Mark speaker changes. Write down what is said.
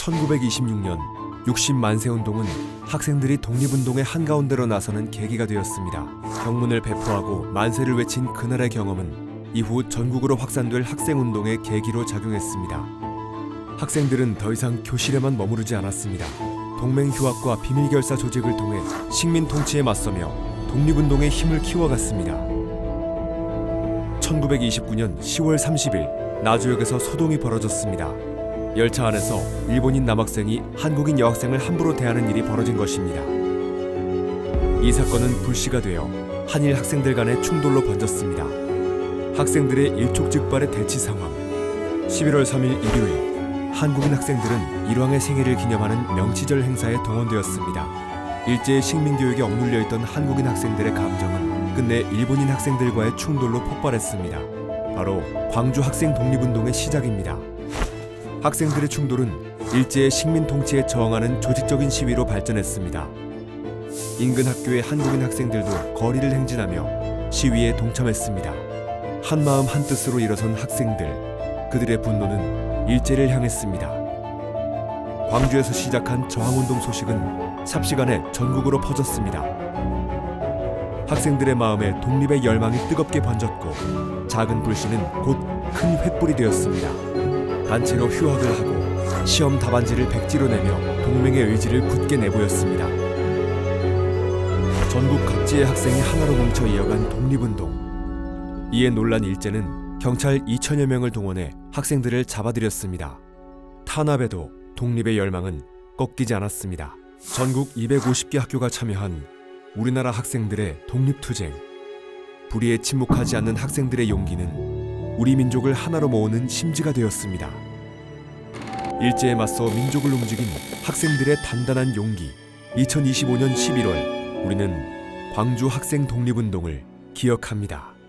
Speaker 1: 1926년 60만세 운동은 학생들이 독립운동의 한가운데로 나서는 계기가 되었습니다. 경문을 배포하고 만세를 외친 그날의 경험은 이후 전국으로 확산될 학생운동의 계기로 작용했습니다. 학생들은 더 이상 교실에만 머무르지 않았습니다. 동맹 휴학과 비밀결사 조직을 통해 식민 통치에 맞서며 독립운동의 힘을 키워갔습니다. 1929년 10월 30일 나주역에서 소동이 벌어졌습니다. 열차 안에서 일본인 남학생이 한국인 여학생을 함부로 대하는 일이 벌어진 것입니다. 이 사건은 불씨가 되어 한일 학생들 간의 충돌로 번졌습니다. 학생들의 일촉즉발의 대치 상황. 11월 3일 일요일 한국인 학생들은 일왕의 생일을 기념하는 명치절 행사에 동원되었습니다. 일제의 식민 교육에 억눌려 있던 한국인 학생들의 감정은 끝내 일본인 학생들과의 충돌로 폭발했습니다. 바로 광주 학생 독립운동의 시작입니다. 학생들의 충돌은 일제의 식민 통치에 저항하는 조직적인 시위로 발전했습니다. 인근 학교의 한국인 학생들도 거리를 행진하며 시위에 동참했습니다. 한 마음 한 뜻으로 일어선 학생들, 그들의 분노는 일제를 향했습니다. 광주에서 시작한 저항운동 소식은 삽시간에 전국으로 퍼졌습니다. 학생들의 마음에 독립의 열망이 뜨겁게 번졌고 작은 불씨는 곧 큰 횃불이 되었습니다. 단체로 휴학을 하고 시험 답안지를 백지로 내며 동맹의 의지를 굳게 내보였습니다. 전국 각지의 학생이 하나로 뭉쳐 이어간 독립운동. 이에 놀란 일제는 경찰 2천여 명을 동원해 학생들을 잡아들였습니다. 탄압에도 독립의 열망은 꺾이지 않았습니다. 전국 250개 학교가 참여한 우리나라 학생들의 독립투쟁. 불의에 침묵하지 않는 학생들의 용기는 우리 민족을 하나로 모으는 심지가 되었습니다. 일제에 맞서 민족을 움직인 학생들의 단단한 용기. 2025년 11월 우리는 광주 학생 독립운동을 기억합니다.